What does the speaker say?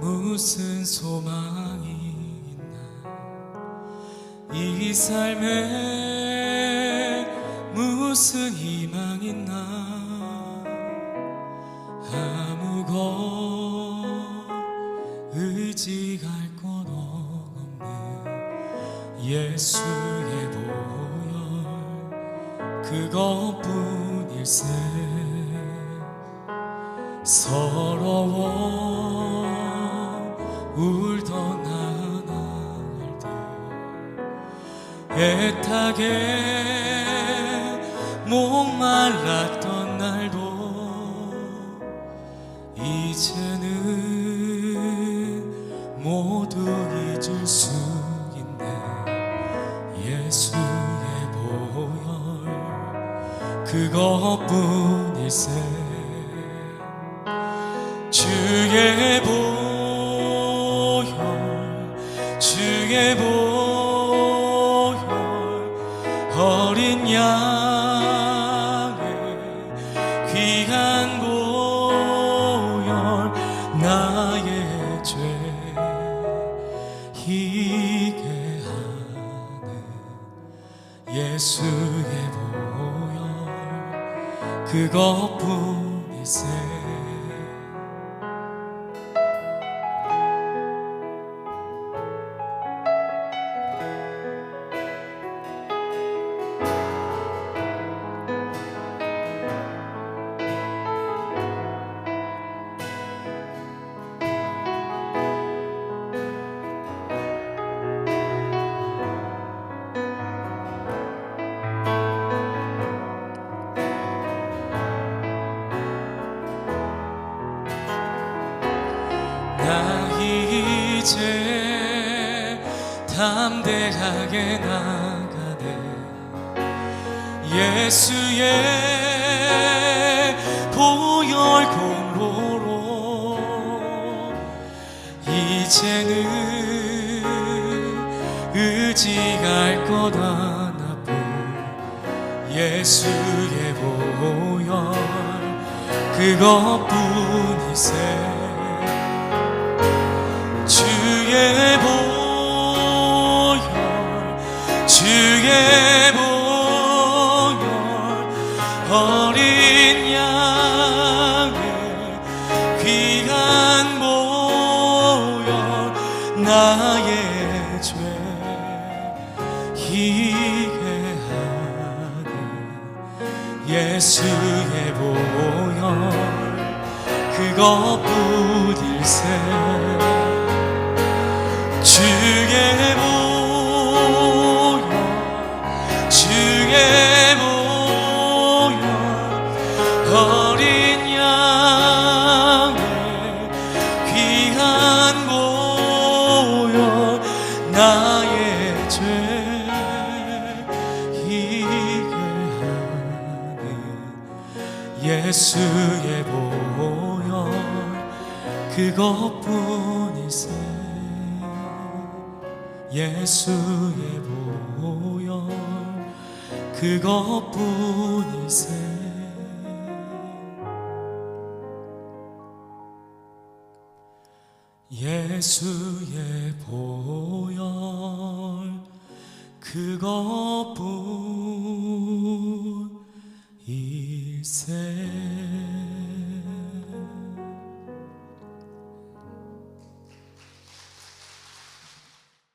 무슨 소망이 있나? 이 삶에 무슨 희망 있나? 아무것 의지할 것 없는 예수의 보혈 그것뿐일세. 서러워 울던 나날들. 애타게 목말랐던 날도 이제는 모두 잊을 수 있네. 예수의 보혈 그것뿐일세 어린 양의 귀한 보혈 나의 죄 희게 하는 예수의 보혈 그것뿐이세 이제 담대하게 나가네. 예수의 보혈 공로로 이제는 의지할 것 하나뿐. 예수의 보혈 그것뿐이세. 주 의 보혈 주의 보혈 어린 양의 귀한 보혈 나의 죄 희게 하는 예수의 보혈 그것뿐일세 주의 보혈 주의 보혈 어린 양의 귀한 보혈 나의 죄 희게 하는 예수의 보혈 그것뿐이세 예수의 보혈 그것뿐이세. 예수의 보혈 그것뿐이세